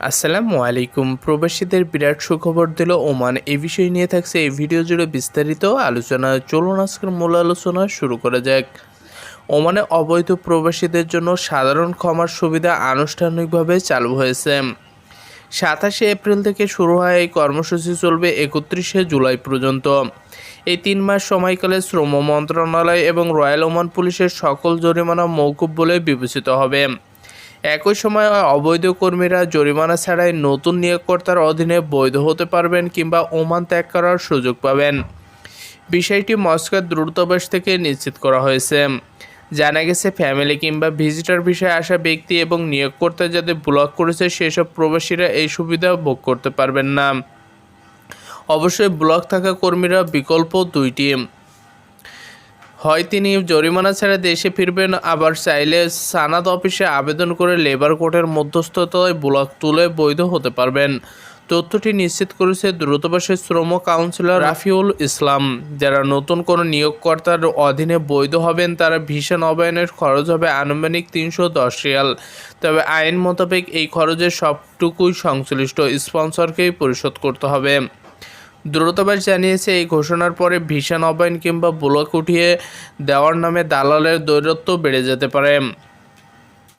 আসসালামু আলাইকুম। প্রবাসীদের বিরাট সুখবর দিল ওমান। এই বিষয় নিয়ে থাকছে এই ভিডিও জুড়ে বিস্তারিত আলোচনা। চলুন আজকের মূল আলোচনা শুরু করা যাক। ওমানে অবৈধ প্রবাসীদের জন্য সাধারণ ক্ষমার সুবিধা আনুষ্ঠানিকভাবে চালু হয়েছে। সাতাশে এপ্রিল থেকে শুরু হয় এই কর্মসূচি চলবে একত্রিশে জুলাই পর্যন্ত। এই তিন মাস সময়কালে শ্রম মন্ত্রণালয় এবং রয়্যাল ওমান পুলিশের সকল জরিমানা মৌকুব বলে বিবেচিত হবে। একই সময় অবৈধ কর্মীরা জরিমানা ছাড়াই নতুন নিয়োগকর্তার অধীনে বৈধ হতে পারবেন কিংবা ওমান ত্যাগ করার সুযোগ পাবেন। বিষয়টি মস্কোর দ্রুতাবাস থেকে নিশ্চিত করা হয়েছে। জানা গেছে, ফ্যামিলি কিংবা ভিজিটর বিষয়ে আসা ব্যক্তি এবং নিয়োগকর্তা যাদের ব্লক করেছে, সেসব প্রবাসীরা এই সুবিধা ভোগ করতে পারবেন না। অবশ্যই ব্লক থাকা কর্মীরা বিকল্প দুইটি। হয় তিনি জরিমানা ছাড়া দেশে ফিরবেন, আবার চাইলে সানাদ অফিসে আবেদন করে লেবার কোর্টের মধ্যস্থতায় ব্লক তুলে বৈধ হতে পারবেন। তথ্যটি নিশ্চিত করেছে দ্রুতবাসের শ্রম কাউন্সিলর রাফিউল ইসলাম। যারা নতুন কোনো নিয়োগকর্তার অধীনে বৈধ হবেন, তারা ভিসা নবায়নের খরচ হবে আনুমানিক তিনশো দশ রিয়াল। তবে আইন মোতাবেক এই খরচের সবটুকুই সংশ্লিষ্ট স্পন্সরকেই পরিশোধ করতে হবে। দ্রুতবাস জানিয়েছে, এই ঘোষণার পরে ভিসা নবায়ন কিংবা ব্লক উঠিয়ে দেওয়ার নামে দালালের দৈরত্ব বেড়ে যেতে পারে।